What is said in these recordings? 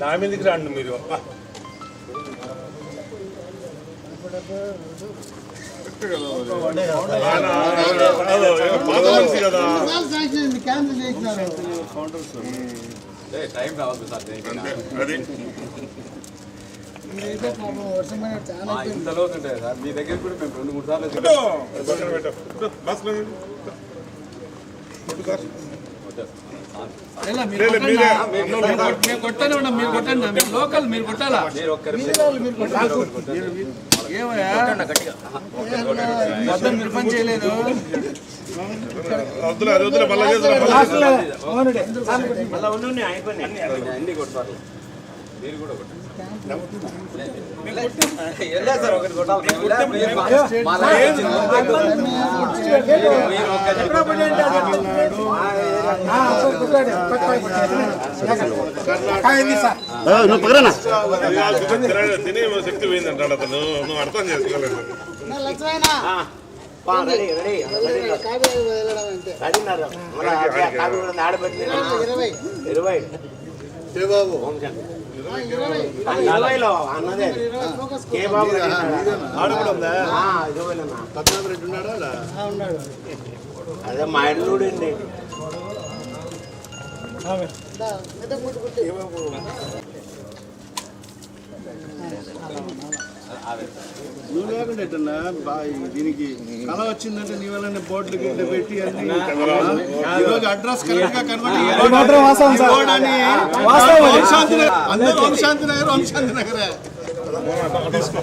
నా మీదకి రండి మీరు అబ్బా. ఆయన, టైం రావద్దు సార్ అది ఇంతలో ఉంటాయి సార్ మీ దగ్గర కూడా మేము రెండు మూడు సార్లు కొట్టనే ఉన్నాం మీరు కొట్టండి. మీరు. లోకల్ మీరు కొట్టాలా. మీరు పని చేయలేదు. మళ్ళా. అన్ని మీరు కూడా కొట్టండి నువ్వు సార్ ఒకటి కొట్టాలి మేము తినే- శక్తి పోయిందంటాడు అతను నువ్వు అర్థం చేసుకోలేదు ఇరవై ఇరవైలో అన్నదే. కే బాబు అదే మా ఇల్లుడు అండి నువ్వు లేకుండా ఎట్టన్నా? దీనికి కళ వచ్చిందంటే నీ వల్ల బోర్డులు గిట్ల పెట్టి అన్ని ఈ రోజు అడ్రస్ కరెక్ట్గా కనబడి అని వంశాంతి నగర్ అందరూ వంశాంతి నగర్ వంశాంతి నగరే తీసుకో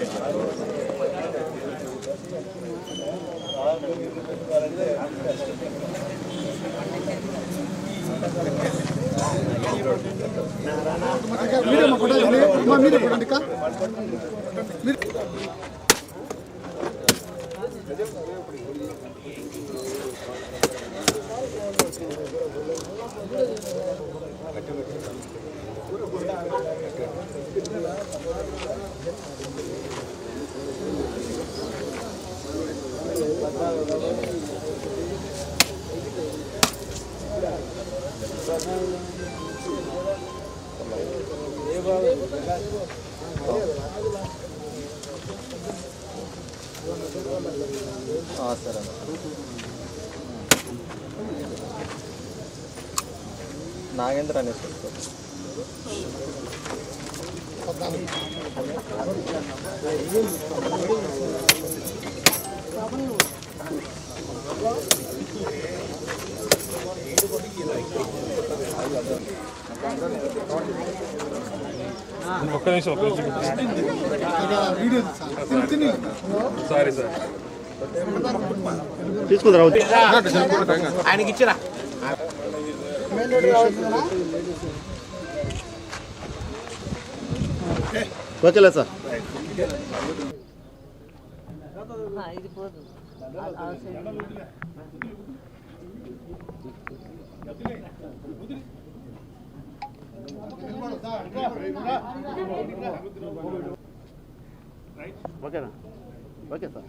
నిలబడలేను నిలబడి పెట్టు. ఓకేలే మీరు నాగేంద్ర అనేసి ఒక్క నిమిషం ఒక్క నిమిషం. సారీ సార్ తీసుకుందా. ఆయనకి ఇచ్చిరా. ఓకేలే సార్. ఇది పోదు ఓకేనా? Okay sir.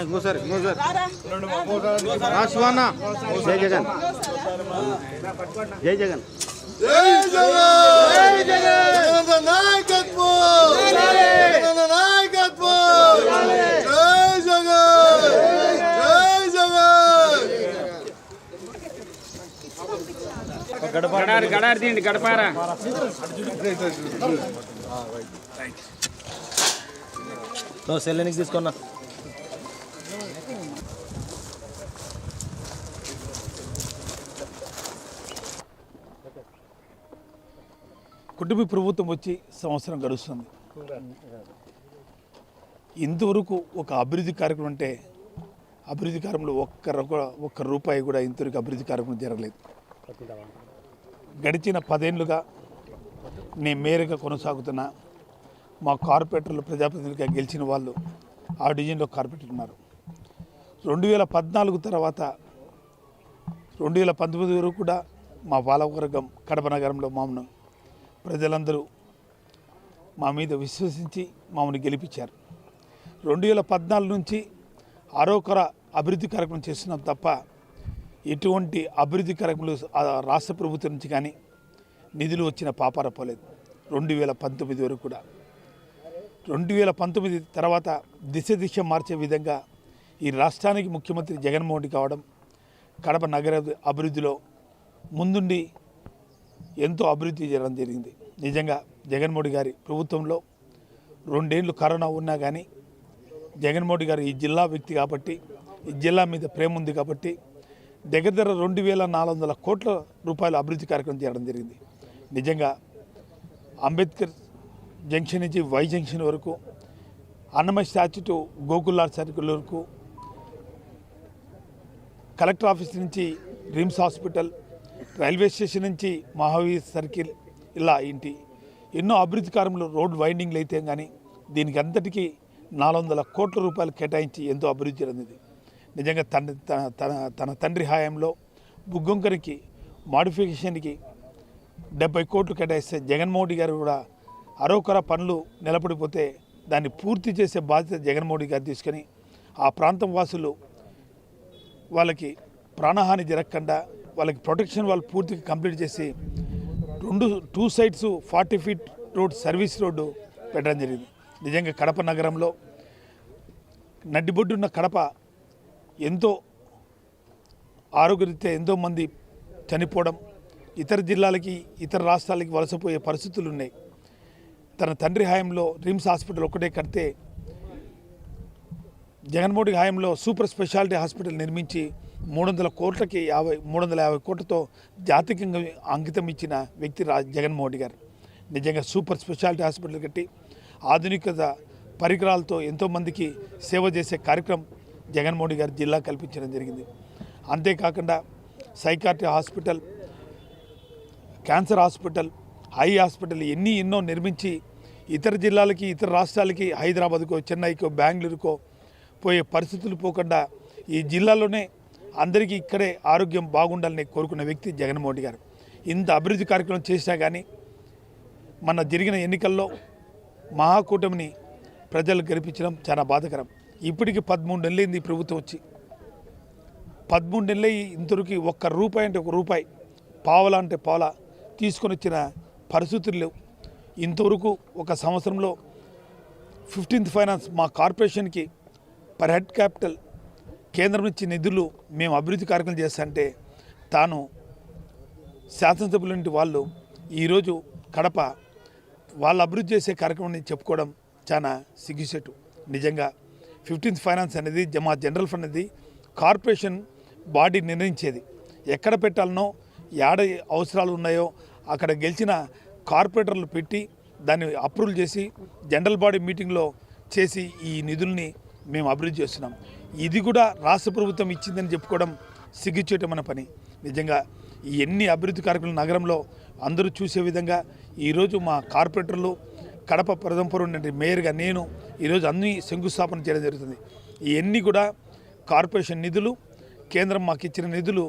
ఇంకోసారి ఇంకోసారి. శివన్న జై జగన్. జై జగన్. సెల్ ఎనికి తీసుకున్నా. కుటుంబ ప్రభుత్వం వచ్చి సంవత్సరం గడుస్తుంది. ఇంతవరకు ఒక అభివృద్ధి కార్యక్రమం అంటే అభివృద్ధి కార్యక్రమంలో ఒక్క ఒక్క రూపాయి కూడా ఇంతవరకు అభివృద్ధి కార్యక్రమం జరగలేదు. గడిచిన పదేళ్ళుగా నేను మేరగా కొనసాగుతున్న మా కార్పొరేటర్లు ప్రజాప్రతినిధులుగా గెలిచిన వాళ్ళు ఆ డివిజన్లో కార్పొరేటర్ ఉన్నారు. రెండు వేల పద్నాలుగు తర్వాత రెండు వేల పంతొమ్మిది వరకు కూడా మా బాలవర్గం కడప నగరంలో మామను ప్రజలందరూ మా మీద విశ్వసించి మమ్మల్ని గెలిపించారు. రెండు వేల పద్నాలుగు నుంచి ఆరోకర అభివృద్ధి కార్యక్రమం చేస్తున్నాం తప్ప ఎటువంటి అభివృద్ధి కార్యక్రమాలు రాష్ట్ర ప్రభుత్వం నుంచి కానీ నిధులు వచ్చిన పాపార పోలేదు. రెండు వేల పంతొమ్మిది వరకు కూడా. రెండు వేల పంతొమ్మిది తర్వాత దిశ దిశ మార్చే విధంగా ఈ రాష్ట్రానికి ముఖ్యమంత్రి జగన్మోహన్ రెడ్డి కావడం కడప నగర అభివృద్ధిలో ముందుండి ఎంతో అభివృద్ధి చేయడం జరిగింది. నిజంగా జగన్మోహన్ గారి ప్రభుత్వంలో రెండేళ్ళు కరోనా ఉన్నా కానీ జగన్మోహన్ గారు ఈ జిల్లా వ్యక్తి కాబట్టి ఈ జిల్లా మీద ప్రేమ ఉంది కాబట్టి దగ్గర దగ్గర రెండు వేల నాలుగు వందల కోట్ల రూపాయల అభివృద్ధి కార్యక్రమం చేయడం జరిగింది. నిజంగా అంబేద్కర్ జంక్షన్ నుంచి వై జంక్షన్ వరకు అన్నమయ్య స్టాచ్యూ టు గోకుల్లార్ సర్కిల్ వరకు కలెక్టర్ ఆఫీస్ నుంచి రిమ్స్ హాస్పిటల్ రైల్వే స్టేషన్ నుంచి మహావీర్ సర్కిల్ ఇలా ఇంటి ఎన్నో అభివృద్ధి కార్యములు రోడ్ వైండింగ్లు అయితే కానీ దీనికి అంతటికీ నాలుగు వందల కోట్ల రూపాయలు కేటాయించి ఎంతో అభివృద్ధి చెందింది. నిజంగా తన తన తన తన తండ్రి హయాంలో బుగ్గొంకరికి మాడిఫికేషన్కి డెబ్బై కోట్లు కేటాయిస్తే జగన్మోహన్ గారు కూడా అరోకర పనులు నిలబడిపోతే దాన్ని పూర్తి చేసే బాధ్యత జగన్మోహన్ గారు తీసుకొని ఆ ప్రాంతం వాసులు వాళ్ళకి ప్రాణహాని జరగకుండా వాళ్ళకి ప్రొటెక్షన్ వాళ్ళు పూర్తిగా కంప్లీట్ చేసి రెండు two sides forty feet road service road పెట్టడం జరిగింది. నిజంగా కడప నగరంలో నడ్డిబొడ్డున్న కడప ఎంతో ఆరోగ్యరీత్యా ఎంతోమంది చనిపోవడం ఇతర జిల్లాలకి ఇతర రాష్ట్రాలకి వలసపోయే పరిస్థితులు ఉన్నాయి. తన తండ్రి హాయంలో రిమ్స్ హాస్పిటల్ ఒక్కటే కడితే జగన్మోహన్ హాయంలో హయాంలో సూపర్ స్పెషాలిటీ హాస్పిటల్ నిర్మించి మూడు వందల కోట్లకి యాభై మూడు వందల యాభై కోట్లతో జాతకంగా అంకితం ఇచ్చిన వ్యక్తి రా జగన్మోహన్ గారు. నిజంగా సూపర్ స్పెషాలిటీ హాస్పిటల్ కట్టి ఆధునికత పరికరాలతో ఎంతోమందికి సేవ చేసే కార్యక్రమం జగన్మోహన్ గారు జిల్లా కల్పించడం జరిగింది. అంతేకాకుండా psychiatry hospital cancer hospital high hospital ఎన్ని ఎన్నో నిర్మించి ఇతర జిల్లాలకి ఇతర రాష్ట్రాలకి హైదరాబాద్కో చెన్నైకో బెంగళూరుకో పోయే పరిస్థితులు పోకుండా ఈ జిల్లాలోనే అందరికీ ఇక్కడే ఆరోగ్యం బాగుండాలని కోరుకున్న వ్యక్తి జగన్మోహన్ రెడ్డి గారు. ఇంత అభివృద్ధి కార్యక్రమం చేసినా కానీ మన జరిగిన ఎన్నికల్లో మహాకూటమిని ప్రజలు గెలిపించడం చాలా బాధకరం. ఇప్పటికి పదమూడు నెలలైంది ఈ ప్రభుత్వం వచ్చి. పదమూడు నెలలు ఇంతవరకు ఒక్క రూపాయి అంటే ఒక రూపాయి పావలా అంటే పావలా తీసుకొని వచ్చిన పరిస్థితులు లేవు. ఇంతవరకు ఒక సంవత్సరంలో ఫిఫ్టీన్త్ ఫైనాన్స్ మా కార్పొరేషన్కి పర్ హెడ్ క్యాపిటల్ కేంద్రం నుంచి నిధులు మేము అభివృద్ధి కార్యక్రమం చేస్తుంటే తాను శాసనసభ్యులంటి వాళ్ళు ఈరోజు కడప వాళ్ళు అభివృద్ధి చేసే కార్యక్రమాన్ని చెప్పుకోవడం చాలా సిగ్గుసేటు నిజంగా ఫిఫ్టీన్త్ ఫైనాన్స్ అనేది మా జనరల్ ఫండ్ అనేది కార్పొరేషన్ బాడీ నిర్ణయించేది. ఎక్కడ పెట్టాలనో ఏడ అవసరాలు ఉన్నాయో అక్కడ గెలిచిన కార్పొరేటర్లు పెట్టి దాన్ని అప్రూవల్ చేసి జనరల్ బాడీ మీటింగ్లో చేసి ఈ నిధుల్ని మేము అభివృద్ధి చేస్తున్నాం. ఇది కూడా రాష్ట్ర ప్రభుత్వం ఇచ్చిందని చెప్పుకోవడం సిగ్గుచేయటమైన పని. నిజంగా ఈ ఎన్ని అభివృద్ధి కార్యక్రమాలు నగరంలో అందరూ చూసే విధంగా ఈరోజు మా కార్పొరేటర్లు కడప ప్రదంపురం నుండి మేయర్గా నేను ఈరోజు అన్ని శంకుస్థాపన చేయడం జరుగుతుంది. ఇవన్నీ కూడా కార్పొరేషన్ నిధులు కేంద్రం మాకు ఇచ్చిన నిధులు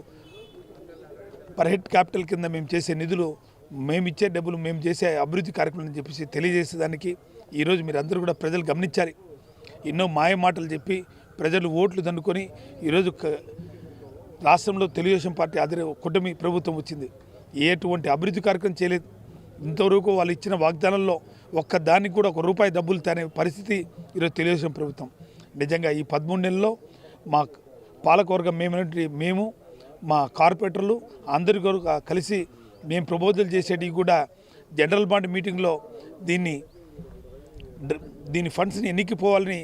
పర్ హెడ్ క్యాపిటల్ కింద మేము చేసే నిధులు మేము ఇచ్చే డబ్బులు మేము చేసే అభివృద్ధి కార్యక్రమం అని చెప్పేసి తెలియజేసేదానికి ఈరోజు మీరు అందరూ కూడా ప్రజలు గమనించాలి. ఎన్నో మాయ మాటలు చెప్పి ప్రజలు ఓట్లు దండుకొని ఈరోజు రాష్ట్రంలో తెలుగుదేశం పార్టీ ఆధ్వర్య కూటమి ప్రభుత్వం వచ్చింది. ఎటువంటి అభివృద్ధి కార్యక్రమం చేయలేదు. ఇంతవరకు వాళ్ళు ఇచ్చిన వాగ్దానంలో ఒక్క దానికి కూడా ఒక రూపాయి డబ్బులు తేనే పరిస్థితి ఈరోజు తెలుగుదేశం ప్రభుత్వం. నిజంగా ఈ పదమూడు నెలల్లో మా పాలకవర్గం మేము మేము మా కార్పొరేటర్లు అందరి కొరకు కలిసి మేము ప్రపోజల్ చేసేటివి కూడా జనరల్ బాండ్ మీటింగ్లో దీన్ని దీని ఫండ్స్ని ఎన్నికిపోవాలని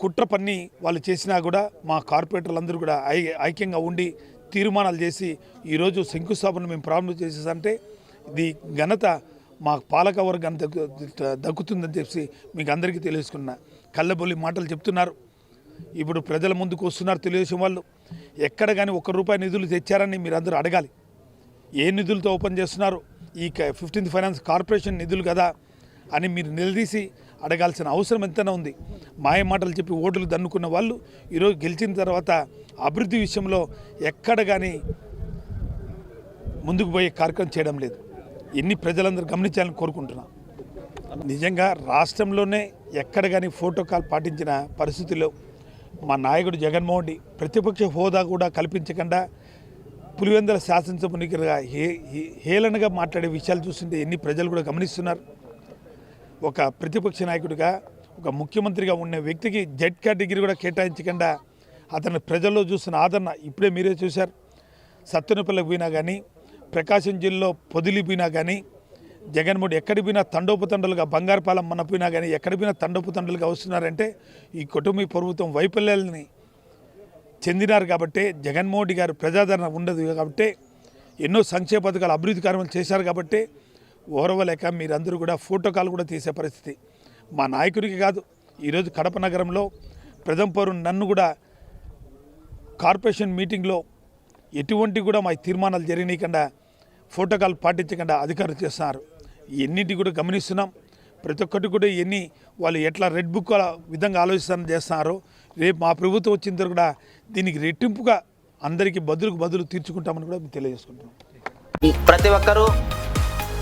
కుట్ర పన్ని వాళ్ళు చేసినా కూడా మా కార్పొరేటర్లు అందరూ కూడా ఐ ఐక్యంగా ఉండి తీర్మానాలు చేసి ఈరోజు శంకుస్థాపన మేము ప్రారంభం చేసేసంటే ఇది ఘనత మా పాలక వర్గం దగ్గు దక్కుతుందని చెప్పి మీకు అందరికీ తెలియజేసుకున్నా కళ్ళబొల్లి మాటలు చెప్తున్నారు. ఇప్పుడు ప్రజల ముందుకు వస్తున్నారు తెలుగుదేశం వాళ్ళు. ఎక్కడ కానీ ఒక్క రూపాయి నిధులు తెచ్చారని మీరు అందరూ అడగాలి. ఏ నిధులతో ఓపెన్ చేస్తున్నారు? ఈ ఫిఫ్టీన్త్ ఫైనాన్స్ కార్పొరేషన్ నిధులు కదా అని మీరు నిలదీసి అడగాల్సిన అవసరం ఎంతైనా ఉంది. మాయ మాటలు చెప్పి ఓట్లు దన్నుకున్న వాళ్ళు ఈరోజు గెలిచిన తర్వాత అభివృద్ధి విషయంలో ఎక్కడ కానీ ముందుకు పోయే కార్యక్రమం చేయడం లేదు. ఎన్ని ప్రజలందరూ గమనించాలని కోరుకుంటున్నా. నిజంగా రాష్ట్రంలోనే ఎక్కడ కానీ ఫోటోకాల్ పాటించిన పరిస్థితుల్లో మా నాయకుడు జగన్మోహన్ రెడ్డి ప్రతిపక్ష హోదా కూడా కల్పించకుండా పులివెందల శాసనసభ హే హే- హేళనగా మాట్లాడే విషయాలు చూస్తుంటే ఎన్ని ప్రజలు కూడా గమనిస్తున్నారు. ఒక ప్రతిపక్ష నాయకుడిగా ఒక ముఖ్యమంత్రిగా ఉన్న వ్యక్తికి జెడ్ కేటగిరీ కూడా కేటాయించకుండా అతను ప్రజల్లో చూసిన ఆదరణ ఇప్పుడే మీరే చూశారు. సత్తెనపల్లికి పోయినా కానీ ప్రకాశం జిల్లాలో పొదిలి పోయినా కానీ జగన్మోహన్ ఎక్కడి పోయినా తండోపుతండలుగా బంగారుపాలెం మన పోయినా కానీ ఎక్కడ పోయినా తండోపుతండలుగా వస్తున్నారంటే ఈ కుటుంబ ప్రభుత్వం వైఫల్యాలని చెందినారు కాబట్టి జగన్మోహన్ గారు ప్రజాదరణ ఉండదు కాబట్టి ఎన్నో సంక్షేమ పథకాలు అభివృద్ధి కార్యక్రమాలు చేశారు కాబట్టి ఓరవలేక మీరందరూ కూడా ఫోటో కాల్ కూడా తీసే పరిస్థితి. మా నాయకుడికి కాదు ఈరోజు కడప నగరంలో ప్రథంపౌరు నన్ను కూడా కార్పొరేషన్ మీటింగ్లో ఎటువంటి కూడా మా తీర్మానాలు జరిగినకుండా ఫోటో కాల్ పాటించకుండా అధికారులు చేస్తున్నారు. ఎన్నింటి కూడా గమనిస్తున్నాం. ప్రతి ఒక్కటి కూడా ఎన్ని వాళ్ళు ఎట్లా రెడ్ బుక్ విధంగా ఆలోచిస్తారని చేస్తున్నారో రేపు మా ప్రభుత్వం వచ్చిన తర్వాత కూడా దీనికి రెట్టింపుగా అందరికీ బదులుకు బదులు తీర్చుకుంటామని కూడా మేము తెలియజేసుకుంటున్నాం. ప్రతి ఒక్కరూ